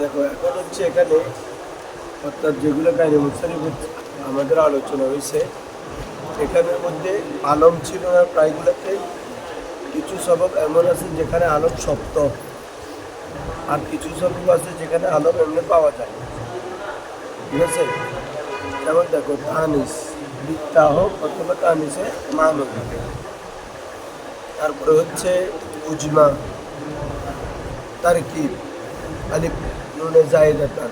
দেখো, এখন হচ্ছে এখানে অর্থাৎ যেগুলো কাহিনী মুসারি আমাদের আলোচনা হয়েছে, এখানের মধ্যে আলম ছিল না প্রায়গুলোতে, কিছু সবক এমন আছে যেখানে আলম সপ্ত আর কিছু সবক আছে যেখানে আলম এমনি পাওয়া যায়। ঠিক আছে? যেমন দেখো তানিস বিদ্যা হোক অথবা তানিসে মানব। তারপরে হচ্ছে উজমা, তারকিব, আলিফ। নুনে জায়দাতান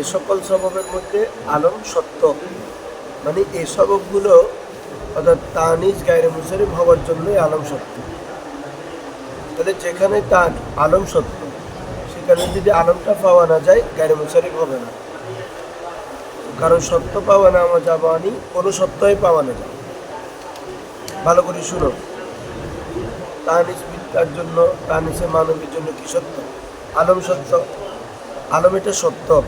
এ সকল সববের মধ্যে আলম সত্য। মানে এই সবকগুলো অর্থাৎ তানিজ গায়ের মুসারিফ হওয়ার জন্যই আলম সত্য। তাহলে যেখানে তার আলম সত্য, সেখানে যদি আলমটা পাওয়া না যায়, গায়ের মুসারিফ হবে না। কারণ সত্য পাওয়া না, আমার যাবানি কোনো সত্যই পাওয়া না যায়। ভালো করে শুনো। তানিস বিদ্যার জন্য তা তানিসে মানবের জন্য কি সত্য? আলম সত্য। আলম এটা সত্য।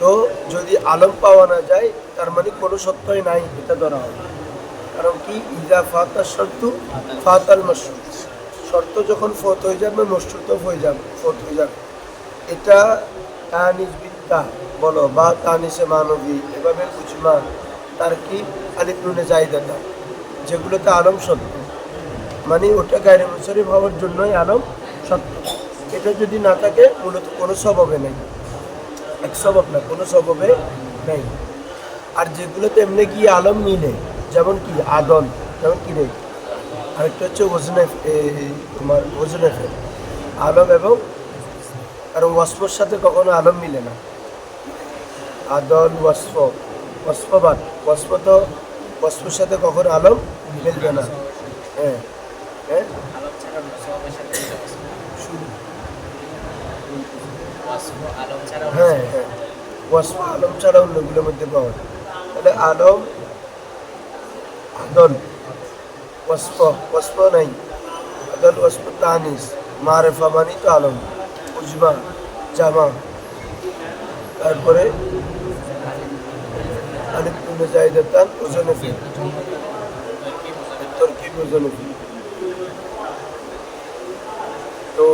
তো যদি আলম পাওয়া না যায়, তার মানে কোনো সত্যই নাই, এটা ধরা হবে। কারণ কি? ইজা ফাতা শর্ত, ফাতাল মশরুত শর্ত যখন ফত হয়ে যাবে মশরুত হয়ে যাবে, ফত হয়ে যাবে। এটা তানিস বিদ্যা, বলো, বা তানিসে মানবী, এভাবে উজমা তার কি? আলিপুনে জায়দাটা। যেগুলোতে আলম সত্য। মানে ওটা গায়ের মুসরিফ হওয়ার জন্যই আলম সত্য। এটা যদি না থাকে, মূলত কোনো স্বভাবে নেই। এক স্বভাব না, কোনো স্বভাবে নেই। আর যেগুলোতে এমনি কি আলম মিলে, যেমন কি আদন যেমন কি নেই আরেকটা হচ্ছে ওজনে তোমার ওজনেফে আলম এবং কারণ ওয়াসফর সাথে কখনো আলম মিলে না। আদন ওয়াসফ, ওয়াসফবাদ, ওয়াসফ তো ওয়াসফর সাথে কখনো আলম মিলবে না। হ্যাঁ হ্যাঁ আলম ছাড়া সবের সাথে শুধু ওয়াসফ আলম ছাড়া হ্যাঁ হ্যাঁ। ওয়াসফ আলম ছাড়া অন্যগুলোর মধ্যে পাওয়া যায়। তাহলে আলম আদল ওয়াসফ ওয়াসফ নাই। আদল ওয়াসফ তানিস মারেফা মানি তো আলম উজমা জামা। তারপরে আলিফ কুমে জাহিদাতান ওজনে ফিল তরকিব ওজনে ফিল তো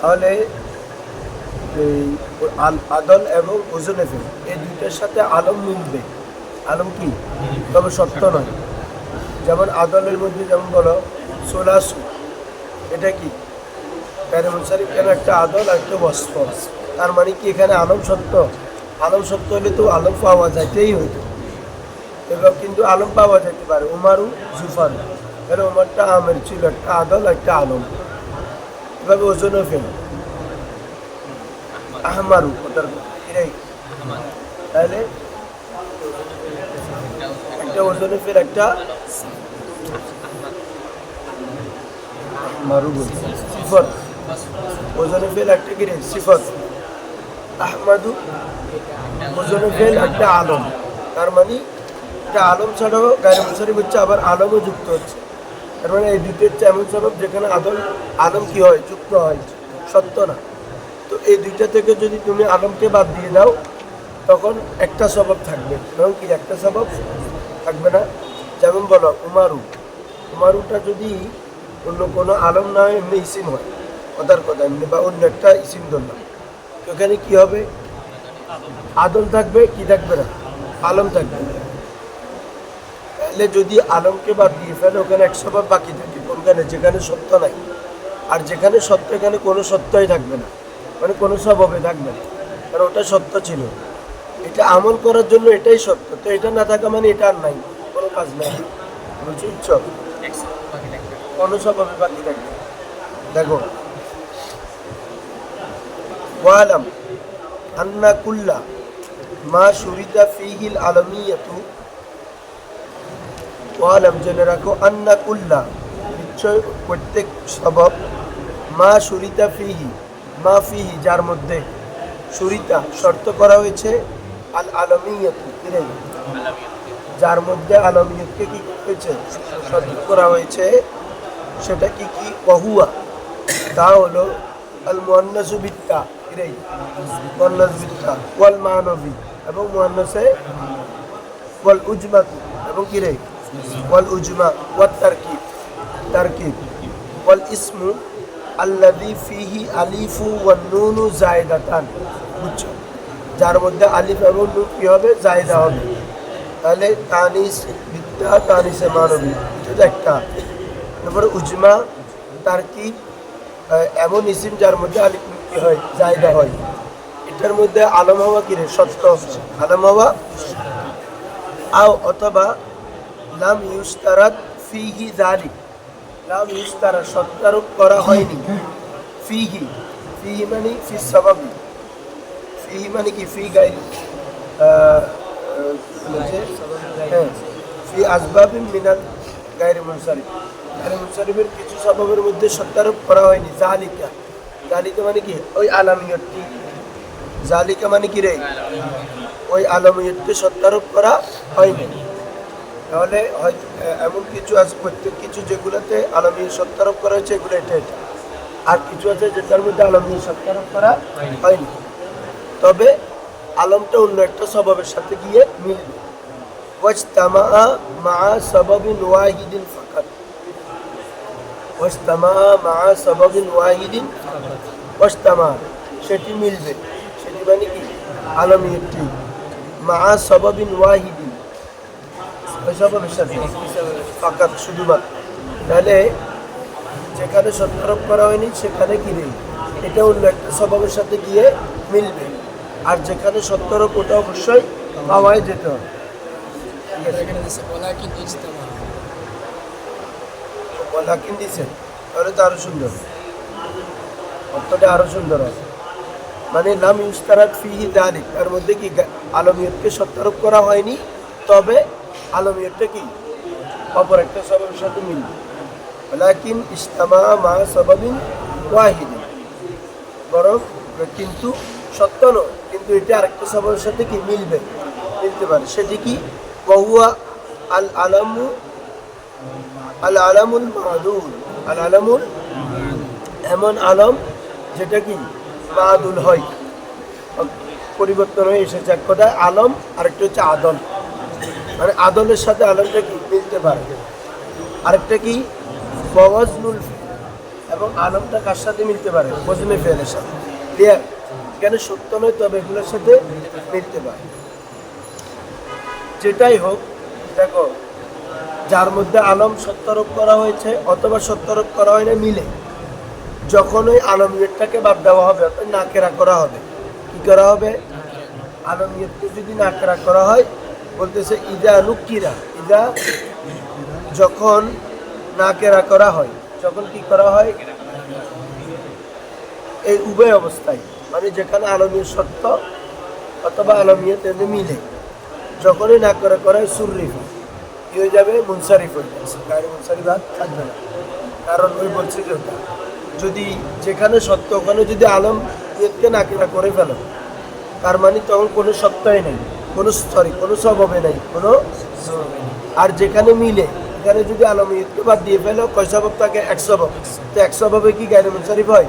তাহলে এই আদল এবং ওজনে ফেল এই দুইটার সাথে আলম মিলবে। আলম কি? তবে সত্য নয়। যেমন আদলের মধ্যে যেমন বলো, সোলাসু, এটা কি? প্যারামসারি কেন একটা আদল আর একটা বস্ফ তার মানে কি এখানে আলম সত্য? আলম সত্য হলে তো আলম পাওয়া যাইতেই হইতো। এবং কিন্তু আলম পাওয়া যেতে পারে, উমারু জুফারু কারণ উমারটা আমের ছিল একটা আদল, একটা আলম। এভাবে ওজনও ফেল আহমারু এটাই তাহলে একটা ওজনে ফের একটা মারু বলছি সিফত। ওজনে ফেল একটা কি রে? সিফত। আহমাদু ওজনে ফেল একটা আলম। তার মানে এটা আলম ছাড়াও গায়ের মুসারি হচ্ছে, আবার আলমও যুক্ত হচ্ছে। তার মানে এই দুটো হচ্ছে এমন সবব যেখানে আদম, আলম কি হয়? যুক্ত হয়। সত্য না। এই দুইটা থেকে যদি তুমি আলমকে বাদ দিয়ে দাও, তখন একটা স্বভাব থাকবে। এবং কি একটা স্বভাব থাকবে না? যেমন বলো, উমারু। উমারুটা যদি অন্য কোনো আলম না হয়, এমনি ইসিম হয়। কথার কথা, এমনি বা অন্য একটা ইসিম তো এখানে কি হবে? আদল থাকবে, কি থাকবে না? আলম থাকবে। তাহলে যদি আলমকে বাদ দিয়ে ফেলে, ওখানে এক স্বভাব বাকি থাকে। কোনখানে? যেখানে সত্য নাই। আর যেখানে সত্য, এখানে কোনো সত্যই থাকবে না। মানে কোনো স্বভাবে থাকবে না। কারণ ওটা সত্য ছিল। এটা আমল করার জন্য এটাই সত্য। তো এটা না থাকা মানে এটা আর নাই। কোনো কাজ নাই। বাকি থাকবে কোনো স্বভাবে বাকি থাকবে দেখো। ওয়ালাম আন্না কুল্লা মা সুরিদা ফিহিল আলমিয়াতু। ওয়ালাম, জেনে রাখো, আন্না কুল্লা, নিশ্চয় প্রত্যেক সবব মা সুরিতা ফিহি। মা ফিহি যার মধ্যে সুরিতা শর্ত করা হয়েছে, আল আলমিয়াতু যার মধ্যে আলমিয়তকে কি হয়েছে শর্ত করা হয়েছে, সেটা কি কি? ওহুয়া। তা হলো আল মুয়ান্নাসু বিত্তা, কিরে? মুয়ান্নাস বিত্তা, ওয়াল মানবী, এবং মুয়ান্নাসে ওয়াল উজমাতু, এবং কিরে? ওয়াল উজমা, ওয়াত তারকিব তারকিব, ওয়াল ইসমু আল্লাদি ফিহি আলিফু ওয়ান নুনু জায়দাতান বুঝছ? যার মধ্যে আলিফ এবং নুন কি হবে? জায়দা হবে। তাহলে তানিস বিদ্যা তানিসে মানবী এটা একটা? তারপরে উজমা তারকিব আহ, এমন ইসিম যার মধ্যে আলিফ কি হয়? জায়দা হয়। এটার মধ্যে আলম হওয়া কি রে? সত্য আলম হওয়া আও অথবা লাম ইউস্তারাত ফিহি জালিক লাম ইউস্তারা সত্যারোপ করা হয়নি। ফিহি ফিহি মানে ফি সবাবি। ফিহি মানে কি? ফি গাই হ্যাঁ ফি আসবাবিন মিনাল গাইরে মুনসারিফ গাইরে মুনসারিফের কিছু সবাবের মধ্যে সত্যারোপ করা হয়নি। জালিকা জালিকা মানে কি? ওই আলামিয়তটি জালিকা মানে কি রে? ওই আলমিয়তকে সত্যারোপ করা হয়নি। তাহলে হয়তো এমন কিছু আছে প্রত্যেক কিছু যেগুলোতে আলমীর সত্যারোপ করা হয়েছে এগুলো এটা এটা। আর কিছু আছে যেটার মধ্যে আলমীর সত্যারোপ করা হয়নি। তবে আলমটা অন্য একটা স্বভাবের সাথে গিয়ে মিলবে। ওয়াজতামা মা সবাবিন ওয়াহিদিন ফাকাত। ওয়াজতামা মা সবাবিন ওয়াহিদিন ওয়াজতামা সেটি মিলবে। সেটি মানে কি? আলমীয়টি মা সবাবিন ওয়াহিদিন। সাথে শুধুমাত্র। তাহলে যেখানে সত্যারোপ করা হয়নি, সেখানে কি নেই? এটা অন্য একটা স্বভাবের সাথে গিয়ে মিলবে। আর যেখানে সত্যারোপ ওটা অবশ্যই পাওয়াই যেতে হবে। ঠিক আছে এখানে দিচ্ছে ওলাকিন ইজতামা ওলাকিন দিছে তাহলে তো সুন্দর। অর্থটা সুন্দর হবে। মানে নাম তার মধ্যে কি আলমিয়তকে সত্যারোপ করা হয়নি? তবে আলমিয়তটা কি অপর একটা সবের সাথে মিলবে ওলাকিন ইস্তামা মা সবাবিন ওয়াহিদিন। বরং কিন্তু সত্য নয়, কিন্তু এটা আরেকটা সবের সাথে কি মিলবে? মিলতে পারে। সেটি কি বহুয়া আল আলামু, আল আলামুল মাদুল আল আলামুল এমন আলম যেটা কি মাদুল হয়। পরিবর্তন হয়ে এসেছে এক কথায় আলম, আরেকটা হচ্ছে আদল মানে আদলের সাথে আলমটা কি মিলতে পারে? আরেকটা কি? বওয়াজনুল ফিল। এবং আলমটা কার সাথে মিলতে পারে? বজনে ফেলের সাথে। ক্লিয়ার এখানে সত্য নয়? তবে এগুলোর সাথে মিলতে পারে। যেটাই হোক, দেখো, যার মধ্যে আলম সত্যারোপ করা হয়েছে অথবা সত্যারোপ করা হয় না, মিলে। যখন ওই আলমিয়তটাকে বাদ দেওয়া হবে নাকেরা করা হবে, কি করা হবে? আলমিয়তকে যদি নাকেরা করা হয় বলতেছে, ইদা লুকিরা। ইদা যখন নাকেরা করা হয়, যখন কি করা হয়? এই উভয় অবস্থায় মানে যেখানে আলমীয় সত্য অথবা আলমীয় এমনি মিলে। যখনই নাকেরা করা হয়, সুররিফ। কি হয়ে যাবে? মুনসারিফ হয়ে যাবে। গাড়ি মুনসারিফ থাকবে না। কারণ ওই বলছে যে যদি যেখানে সত্য, ওখানে যদি আলম ইয়তকে নাকেরা করে ফেলো, তার মানে তখন কোনো সত্যই নেই। কোনো সরি কোনো স্বভাবে নাই, কোনো আর যেখানে মিলে, এখানে যদি আলম ইয়তকে বাদ দিয়ে ফেলো, কয় স্বভাব থাকে? এক স্বভাব। তো এক স্বভাবে কি গায়ের মুনসারিফ হয়?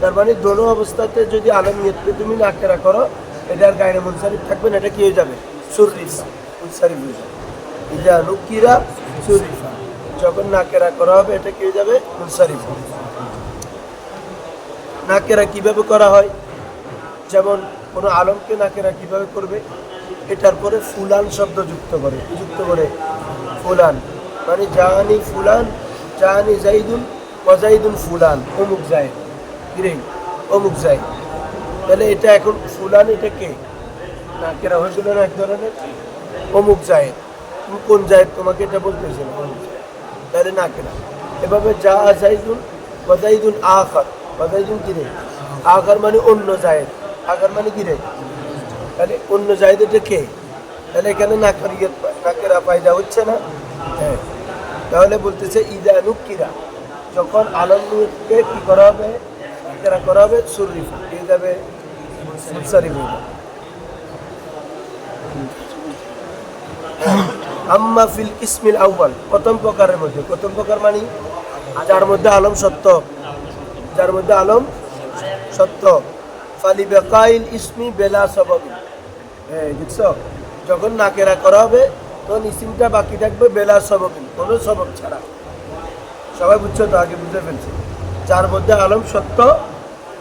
তার মানে দোনো অবস্থাতে যদি আলম ইয়তকে তুমি নাকেরা করো, এটা আর গায়ের মুনসারিফ থাকবে না, এটা কি হয়ে যাবে? সুরিফ মুনসারিফ হয়ে যাবে। ইজা লুকিরা সুরিফা যখন নাকেরা করা হবে, এটা কি হয়ে যাবে? মুনসারিফ নাকেরা কীভাবে করা হয়? যেমন কোনো আলমকে নাকেরা কীভাবে করবে? এটার পরে ফুলান শব্দ যুক্ত করে যুক্ত করে ফুলান। মানে জাহানি ফুলান, জাহানি জাইদুন অজাইদুন ফুলান, অমুক যায় কিরে অমুক যায় তাহলে এটা এখন ফুলান এটা কে? নাকেরা হয়েছিল না এক ধরনের? অমুক যায় তুমি কোন যায় তোমাকে এটা না, অমুক জায়েদ। তাহলে নাকেরা এভাবে যা জাইদুন ওয়াজাইদুন আখার। ওয়াজাইদুন কিরে? আখার মানে অন্য জায়েদ আখার মানে কিরে? তাহলে অন্য এটা কে তাহলে এখানে পায়- নাকেরা পায়দা হচ্ছে না? হ্যাঁ। তাহলে বলতেছে, ইদা নুকিরা যখন আলমকে কি করা হবে? নাকেরা করা হবে সুরিফ হয়ে যাবে মুনসারিফ আম্মা ফিল কিসমিল আউ্বাল প্রথম প্রকারের মধ্যে। প্রথম প্রকার মানে? যার মধ্যে আলম সত্য। যার মধ্যে আলম সত্য। ফালি বেকাইল ইসমি বেলা সবাবি। হ্যাঁ দেখছ যখন নাকেরা করা হবে, তখন ইসিমটা বাকি থাকবে বেলা সবাবি, কোনো সবব ছাড়া। সবাই বুঝছ তো? আগে বুঝতে ফেলছে। যার মধ্যে আলম সত্য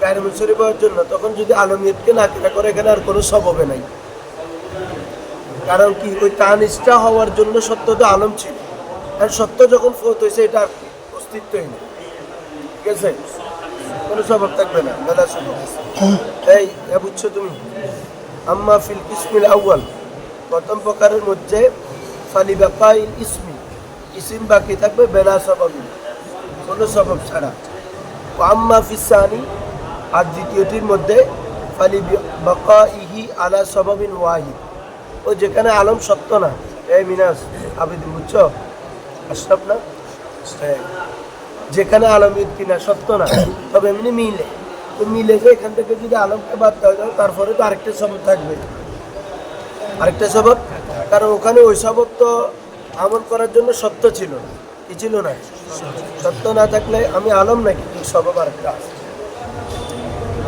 গায়ের মুশরিফ হওয়ার জন্য, তখন যদি আলমিয়তকে না কেনা করে, এখানে আর কোনো স্বভাবে নাই। কারণ কি? ওই তানিসটা হওয়ার জন্য সত্য তো আলম ছিল। আর সত্য যখন ফোত হয়েছে, এটা অস্তিত্বহীন ঠিক আছে? কোনো স্বভাব থাকবে না, দাদা শুনো। এই বুঝছ তুমি? আম্মা ফিল কিসমিল আউয়াল। প্রথম প্রকারের মধ্যে ফালি বাকাইল ইসমি। ইসিম বাকি থাকবে বেলা স্বভাবই। কোনো স্বভাব ছাড়া। আম্মা ফিসানি আর দ্বিতীয়টির মধ্যে ফালি বাকা ইহি আলা স্বভাবিন ওয়াহিদ। ও যেখানে আলম সত্য না। এই মিনাস আবেদিন বুঝছ? আশরাফ না? হ্যাঁ। যেখানে আলমিয়ত কিনা সত্য না, তবে এমনি মিলে। তো মিলে যে এখান থেকে যদি আলমকে বাদ দেওয়া যায়, তারপরে তো আরেকটা সবব থাকবে। আরেকটা সবব কারণ ওখানে ওই সবব তো আমল করার জন্য সত্য ছিল। কি ছিল না? সত্য না থাকলে আমি আলম নাকি? সবব আরেকটা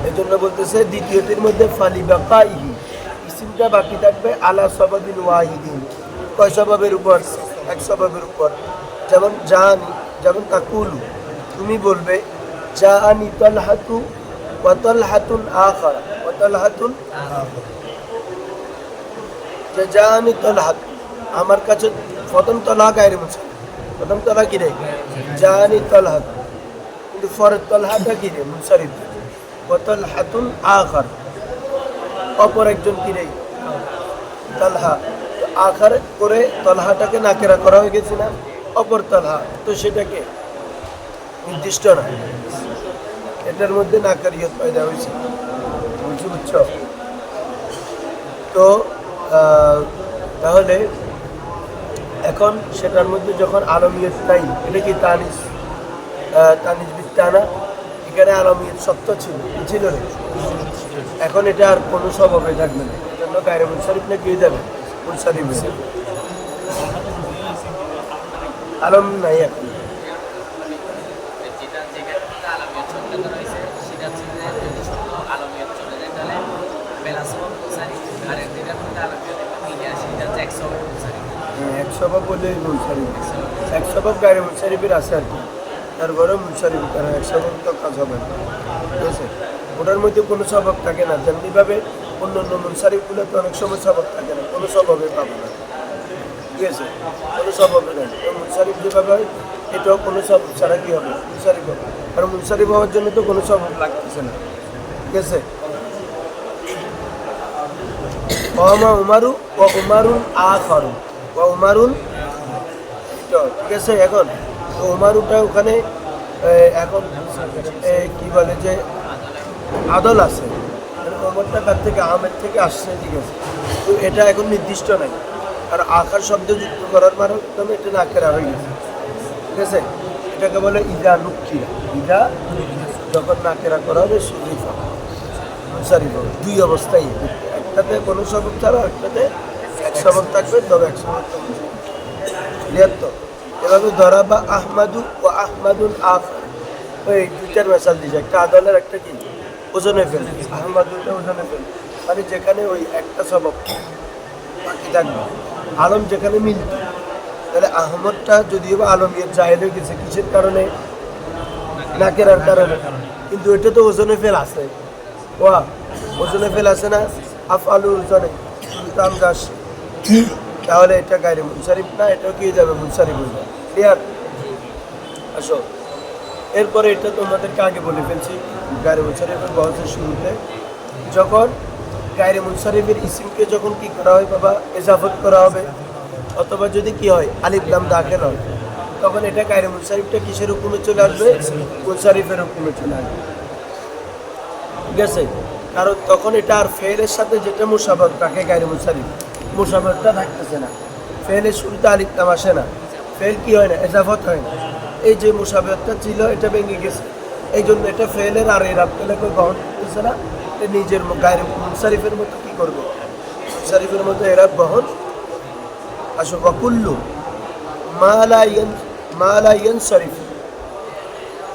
এই জন্য বলতেছে, দ্বিতীয়টির মধ্যে ফালি বাকা ইহি ইসিমটা বাকি থাকবে আলা সবাবিন ওয়াহিদিন। কয় স্বভাবের উপর? এক স্বভাবের উপর। যেমন জানি যেমন তাকুলু তুমি বলবে জানি তলহাতু ওয়াতলহাতুন আখার ওয়াতলহাতুন যে জানি তলহাত, আমার কাছে প্রথম তলহা গায়ের মুছে প্রথম তলহা কি রে? তলহাত। কিন্তু পরের তলহাটা কি রে? মুনসারিফ ওয়াতলহাতুন আখার। অপর একজন কি রে? তলহা। আখার করে তলহাটাকে নাকেরা করা হয়ে গেছে না? অপর তলহা। তো সেটাকে নির্দিষ্ট না। এটার মধ্যে নাকারিয়ত পয়দা হয়েছে। বুঝছি বুঝছ? তো তাহলে এখন সেটার মধ্যে যখন আলমিয়ত নাই এটা কি তানিস আহ, তানিস বিত্তানা এখানে আলমিয়ত সত্য ছিল ছিল এখন এটা আর কোনো স্বভাবে থাকবে না। এজন্য গায়ের মুনসারিফ না হয়ে যাবে? মুনসারিফ। আলম নাই এখন যেটা যেখানে মধ্যে আলমিয়ত সত্য করা হয়েছে সেটা হচ্ছে যে যদি সত্য আলমিয়ত চলে যায় তাহলে বেলা সবব মুসারি আর যেটার মধ্যে আলমিয়ত একটা মিলে আসে সেটা হচ্ছে এক সবব মুসারি হ্যাঁ, এক স্বভাব বলে মুনসারিফ এক স্বভাব গায়ের মুনসারিফের আছে আর কি। তারপরে মুনসারিফ কারণ এক স্বভাব তো কাজ হবে না। ঠিক আছে? ওটার মধ্যে কোনো স্বভাব থাকে না। যেমনিভাবে অন্য অন্য মুনসারিফগুলো তো অনেক সময় স্বভাব থাকে না। কোনো স্বভাবে পাবো না। ঠিক আছে? কোনো স্বভাবে নেই। তো মুনসারিফ যেভাবে হয় এটাও কোনো স্বভাব ছাড়া কী হবে? মুনসারিফ হবে। কারণ মুনসারিফ হওয়ার জন্য তো কোনো স্বভাব লাগতেছে না। ঠিক আছে? ওয়ামা উমারু ও উমারুন উমারুন তো ঠিক আছে, এখন তো ওখানে এখন কি বলে যে, আদল আছে। মানে ওমরটা কার থেকে আমের থেকে আসছে, ঠিক আছে। তো এটা এখন নির্দিষ্ট নাই। আর আকার শব্দ যুক্ত করার মাধ্যমে এটা নাকেরা হয়ে গেছে। ঠিক আছে? এটাকে বলে ইদা নুকিরা ইদা যখন নাকেরা করা হবে, শরীফা। সরি দুই অবস্থায়। একটাতে কোনো সবক ছাড়া একটাতে এক সবক থাকবে, তবে এক সবক ক্লিয়ার তো এভাবে ধরা বা আহমাদু ও আহমাদুল আফ ওই দুইটার মেশাল দিয়েছে একটা আদলের, একটা কি? ওজনে ফেল। আহমাদুলটা ওজনে ফেল। মানে যেখানে ওই একটা সবক বাকি থাকবে। আলম যেখানে মিলত তাহলে আহমদটা যদিও বা আলমিয়ত জাহেদ হয়ে গেছে, কিসের কারণে? নাকেরার কারণে। কিন্তু এটা তো ওজনে ফেল আছে। ওয়া, ওজনে ফেল আছে না? আফ আলু ওজনে দাস তাহলে এটা গাড়ি মুনসারিফ না, এটাও কি যাবে মুনসারিফ হয়ে যাবে ক্লিয়ার? আসো। এরপরে এটা তোমাদেরকে আগে বলে ফেলছি, গাড়ি মুনসারিফের বহসের শুরুতে। যখন গায়রে মুনসারিফের ইসিমকে যখন কি করা হয়, বাবা, এজাফত করা হবে, অথবা যদি কি হয়, আলিফ লাম দাখেল হয়, তখন এটা গায়রে মুনসারিফটা কিসের হুকুমে চলে আসবে? মুনসারিফের হুকুমে চলে আসবে। ঠিক আছে? কারণ তখন এটা আর ফেলের সাথে যেটা মুসাবাদ তাকে গায়রে মুনসারিফ। মুসাবাদটা থাকতেছে না। ফেলের শুরুতে আলিফ লাম আসে না। ফেল কি হয় না? এজাফত হয় না। এই যে মুসাবাদটা ছিল, এটা ভেঙে গেছে। এই জন্য এটা ফেলের আর এর আবতলাকে গ্রহণ করতেছে না। নিজের গায়ের মুনসারিফের মতো কি করবে? মুনসারিফের মতো এরা গ্রহণ আসো বকুল্লু মালা ইয়ান মালা ইয়ান শরীফ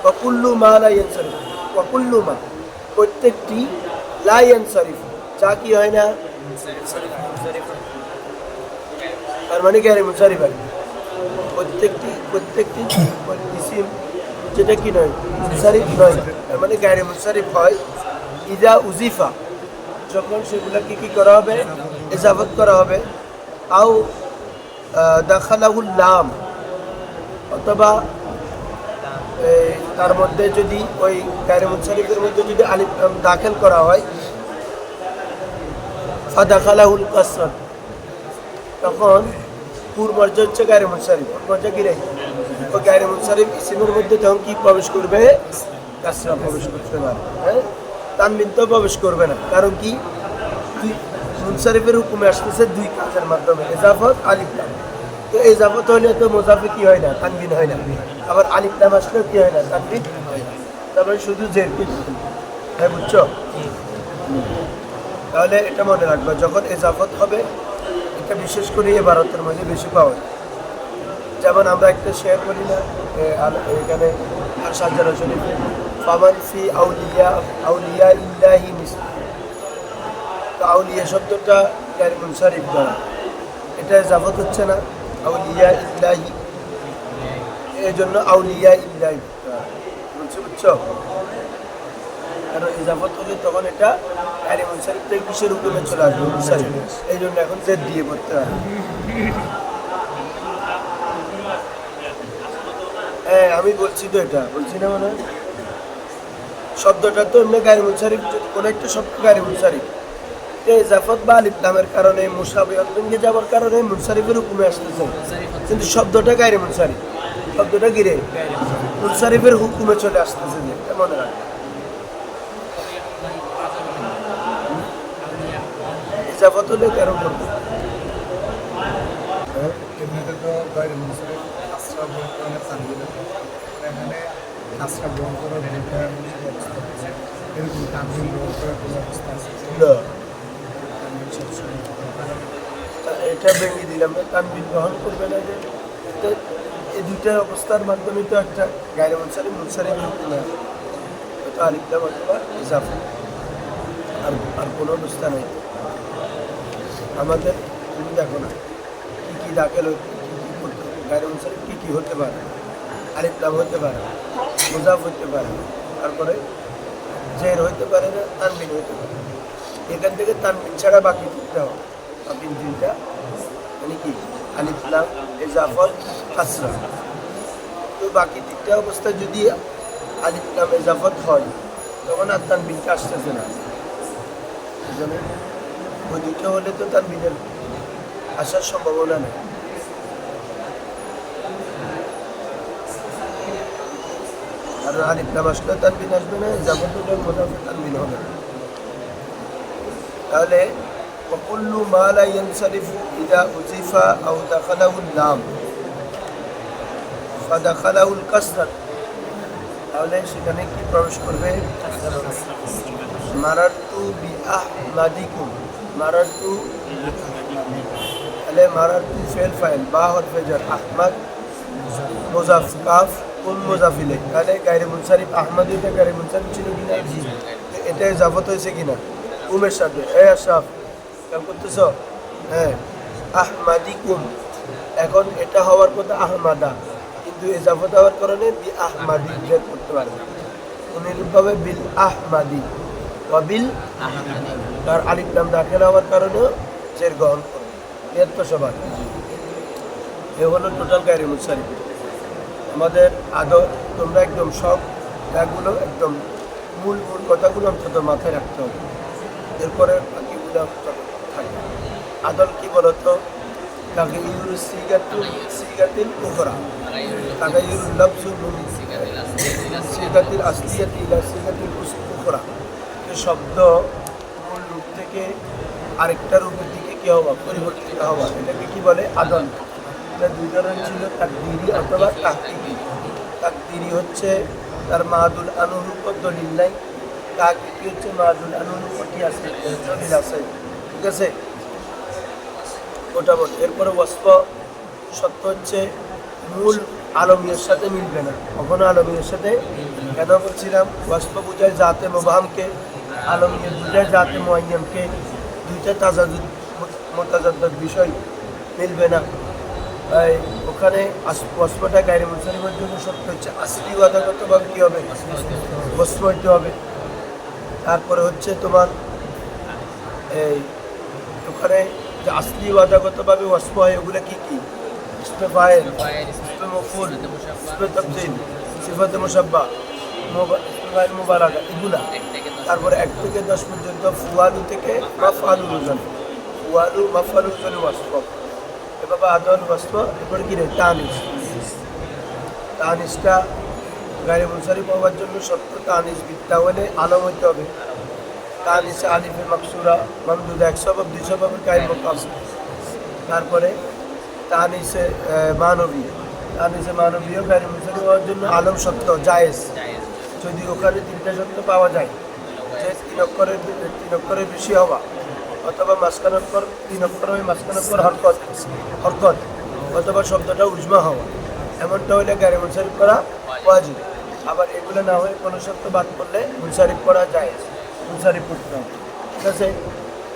বকুল্লু মালা ইয়ান শরীফ বকুল্লু মা। প্রত্যেকটি লাইয়ান শরীফ যা কি হয় না? তার মানে আরে মুনসারিফ আর প্রত্যেকটি প্রত্যেকটি ইসিম যেটা কি নয় মুনসারিফ নয়। তার মানে গায়ে মুনসারিফ হয় ইজা উজিফা। যখন সেগুলাকে কি করা হবে? এজাফত করা হবে। আও দাখালাহুল নাম অথবা তার মধ্যে যদি ওই গায়ে মুনসারিফের মধ্যে যদি আলিফ দাখিল করা হয়, ফাদাখালাহুল কাসরাত। তখন পুর হচ্ছে গায়ে মুনসারিফ মর্য কি রে ও গায়ে মুনসারিফ ইসিমের মধ্যে তখন কি প্রবেশ করবে? কাসরা প্রবেশ করতে পারে হ্যাঁ? তানবিন তো প্রবেশ করবে না। কারণ কি? মুনসারিফের হুকুমে আসতেছে দুই কাজের মাধ্যমে, এজাফত আলিফলাম তো এজাফত হলে তো মোজাফে কি হয় না? তানবিন হয় না। আবার আলিফলাম আসলেও কি হয় না? তানবিন হয় না। তারপরে শুধু জের কি? হ্যাঁ বুঝছ? তাহলে এটা মনে রাখবা, যখন এজাফত হবে এটা বিশেষ করে ভারতের মধ্যে বেশি পাওয়া যায়। যেমন আমরা একটা শেয়ার করি না এখানে আর সাজ্জারা শরীফে ফামান ফি আউলিয়া আউলিয়া ইল্লাহি মিস তো আউলিয়া শব্দটা গাড়ি মুনসারিফ দ্বারা। এটা জাফত হচ্ছে না, আউলিয়া ইল্লাহি এই জন্য আউলিয়া ইল্লাহি। বলছে বুঝছ? কারণ ইজাফত হলে তখন এটা চলে আসবে এই জন্য এখন দিয়ে হবে। হ্যাঁ আমি বলছি তো এটা, বলছি না মানে? শব্দটা তো এমনি গাড়ি মুনসারিফ কোনো একটা শব্দ গাড়ি মুনসারিফ এই জাফত বা আলিফলামের কারণে মুসাবি অন্তঙ্গে যাওয়ার কারণে মুনসারিফের হুকুমে আসতেছে। কিন্তু শব্দটা গাড়ি মুনসারিফ শব্দটা গিরে মুনসারিফের হুকুমে চলে আসতেছে মনে রাখ জাফত হলে করব। তো তা এটা ভেঙে দিলাম। তানবিন গ্রহণ করবে না যে। এই দুইটা অবস্থার মাধ্যমে তো একটা গায়ের মুনসারি মুনসারি হুকুমে হয়তো আলিফলাম অথবা ইজাফা। আর আর কোনো নেই। আমাদের তুমি দেখো না, কী কী দাখেল হতে কী কী মুনসারি কী কী হতে পারে আলিফলাম হতে পারে, মুজাফ হতে পারে, তারপরে জের হতে পারে না, তানবিন হতে পারে। এখান থেকে তানবিন ছাড়া বাকি তিনটা হবে। বাকি তিনটা মানে কি? আলিফলাম এজাফর কাসরা তো বাকি তিনটা অবস্থা যদি আলিফলাম এজাফত হয়, তখন আর তানবিনটা আসতেছে না। দুজনের ওই দুটো হলে তো তার মিডল। আসার সম্ভাবনা নেই। আর আরিফ নাম আসলে তার বিন আসবে না জামাতুলের মোনাফে তার বিন হবে না। তাহলে অকুল্লু মালা ইয়ানসারিফু ইদা উজিফা আউ দাখালাউল নাম। ফাদাখালাউল কাসরাত। তাহলে সেখানে কি প্রবেশ করবে? মারারতু বি আহমাদিকুম মারারতু তাহলে মারারতু ফেল ফাইল বা হরফে জার আহমদ মুজাফ কাফ কোন মুজাফিলে। তাহলে গাইরে মুনসারিফ আহমদিটা গাইরে মুনসারিফ ছিল কিনা? এটা জাফত হয়েছে কিনা? উমের সাথে এ আশরাফ খেয়াল করতেছ? হ্যাঁ। আহমাদিকুম এখন এটা হওয়ার কথা আহমাদা। কিন্তু এজাফত হওয়ার কারণে বি আহমাদি বের করতে পারবে। অনুরূপভাবে বিল আহমাদি বা বিল তার আলিফ নাম দাখিল হওয়ার কারণেও জের গ্রহণ করবে এর সবার এ হলো টোটাল গাড়ি মুসারি আমাদের আদর তোমরা একদম সব ব্যাগগুলো একদম মূল মূল কথাগুলো অন্তত মাথায় রাখতে হবে। এরপরে বাকিগুলো থাকে আদল কি বলতো? তাকে ইউর সিগাতু সিগাতিল উখরা ইউর লফজু মিন সিগাতিল আসলিয়াতি ইলা সিগাতিল উখরা যে শব্দ মূল রূপ থেকে আরেকটা রূপের দিকে কি হওয়া, পরিবর্তিত হওয়া, এটাকে কি বলে? আদল এটা দুই ধরনের ছিল, তাকদিরি অথবা তাহকিকি তাকদিরি হচ্ছে তার মাহাদুল আনুরূপ দলিল নাই। তাহকিকি হচ্ছে মাহাদুল আনুরূপ কি আছে দলিল আছে। ঠিক আছে? ওটা বল এরপরে ওয়াস্প সত্য হচ্ছে মূল আলমীর সাথে মিলবে না। কখনো আলমীর সাথে কেন বলছিলাম ওয়াস্প বোঝায় জাতে মোবাহামকে আলমীর বোঝায় জাতে মোয়াইয়ামকে দুইটা তাজা মোতাজাদ্দার বিষয় মিলবে না। এই, ওখানে বস্ত্রটা গাড়ি মুসলিমের জন্য সত্য হচ্ছে আসলি বাধাগতভাবে কী হবে? বস্ত্র হইতে হবে। তারপরে হচ্ছে তোমার, এই, ওখানে যে আসলি বাধাগতভাবে অস্প হয়, ওগুলো কী কী? ইসমে মুশাব্বা, ইসমে তফজিল সিফাতে মুসাব্বা মোবাইল মোবারক দশ তারপরে এক থেকে দশ পর্যন্ত ফুয়ালু থেকে মাফালু ওজন ফুয়ালু মাফালু ওজন ওয়াসফ। এভাবে আদল ওয়াসফ এরপরে কি তানিস তানিসটা গাড়ি মুসারি পাওয়ার জন্য সত্য তানিস বিদ্যা হলে আলম হইতে হবে। তানিসে আলিফে মাকসুরা মামদুদ এক সবব দুই সববের কায়েম মকাম তারপরে তানিসে মানবী। তানিসে মানবীয় গাড়ি মুসারি পাওয়ার জন্য আলম সত্য, জায়েজ। যদি ওখানে তিনটা শব্দ পাওয়া যায়, যে তিন অক্ষরের তিন অক্ষরের বেশি হওয়া, অথবা মাঝখান অক্ষর তিন অক্ষর হয়ে মাঝখান অক্ষর হরকত হরকত, অথবা শব্দটা উজমা হওয়া, এমনটা হলে গাড়ি মুনসারিফ করা ওয়াজিব। আবার এগুলো না হয়ে কোনো শব্দ বাদ করলে মুনসারিফ করা যায় মুনসারিফ করতে হবে। ঠিক আছে?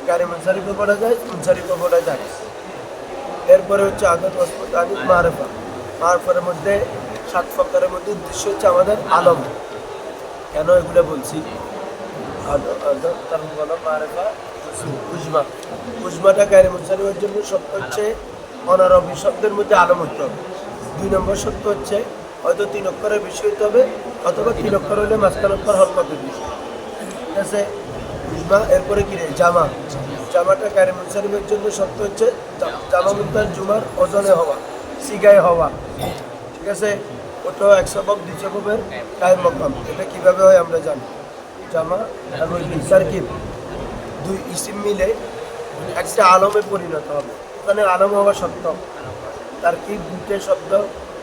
গাড়ি মুনসারিফও পড়া যায় মুনসারিফও পড়া যায়। এরপরে হচ্ছে আদত আদিত মারেফা। মারফার মধ্যে সাত ফকরের মধ্যে উদ্দেশ্য হচ্ছে আমাদের আলম কেন এগুলো বলছি? আদ- আদত তার বলো, মারেফা উজমা উজমাটা গায়ে মুসারিমের জন্য সত্য হচ্ছে অনারবি শব্দের মধ্যে আলম হতে হবে। দুই নম্বর সত্য হচ্ছে হয়তো তিন অক্ষরের বেশি হতে হবে, অথবা তিন অক্ষর হলে মাঝখান অক্ষর হরকত বেশি ঠিক আছে? উজমা এরপরে কি রে? জামা। জামাটা গায়ে মুসারিমের জন্য সত্য হচ্ছে জামা মুদ্দার জুমার ওজনে হওয়া। সিগায় হওয়া। ঠিক আছে? ওটাও এক সবক, দুই সবকের টাইম মকাম এটা কীভাবে হয় আমরা জানি। জামা এবং তারকিব দুই ইসিম মিলে একটা আলমে পরিণত হবে। ওখানে আলম হওয়া সত্য। তারকিব দুইটা শব্দ,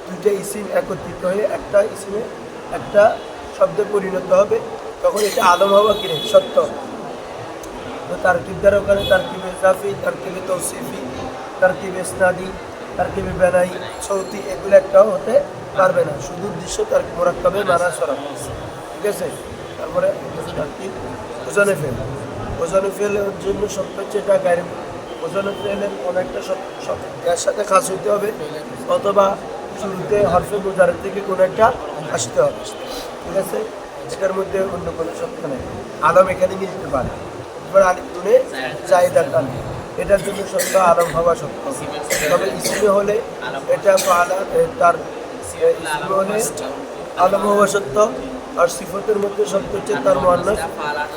দুইটা ইসিম একত্রিত হয়ে একটা ইসিমে একটা শব্দে পরিণত হবে? তখন এটা আলম হওয়া কিনে সত্য। তো তারকিব দ্বারা ওখানে তারকিবে জাফি, তারকিবে তৌসিফি, তারকিবে স্নাদি তারকিবে বেনাই সৌতি এগুলো একটাও হতে পারবে না। শুধু দৃশ্য তার মোরাক্কাবে মানা সরা ঠিক আছে? তারপরে ওজনে ফেল। ওজনে ফেলের জন্য হচ্ছে এটা গাড়ি ওজনে ফেলের কোনো একটা সব- এর সাথে খাস হইতে হবে। অথবা শুরুতে হরফে বোঝারের থেকে কোনো একটা আসতে হবে। ঠিক আছে? এটার মধ্যে অন্য কোনো সত্য নেই। আলম এখানে মিলতে পারে। এবার আলিফ দুনে চাহিদা টান এটার জন্য সত্য আলম হওয়া সত্য। তবে ইসিমে হলে এটা তার আলম হওয়া সত্য, আর সিফতের মধ্যে সত্য হচ্ছে তার মহান্নাস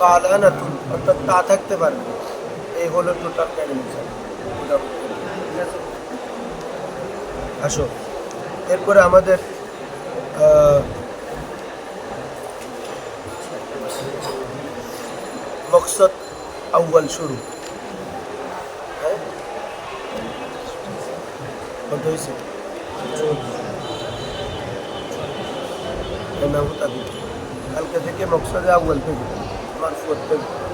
পালা না তুল অর্থাৎ তা থাকতে পারে। এই হলো টোটাল আসো। এরপরে আমাদের মকসদ আউ্বাল শুরু। কত হয়েছে? কালকে থেকে মকসদে আউ্বাল থেকে মারফুয়াত থেকে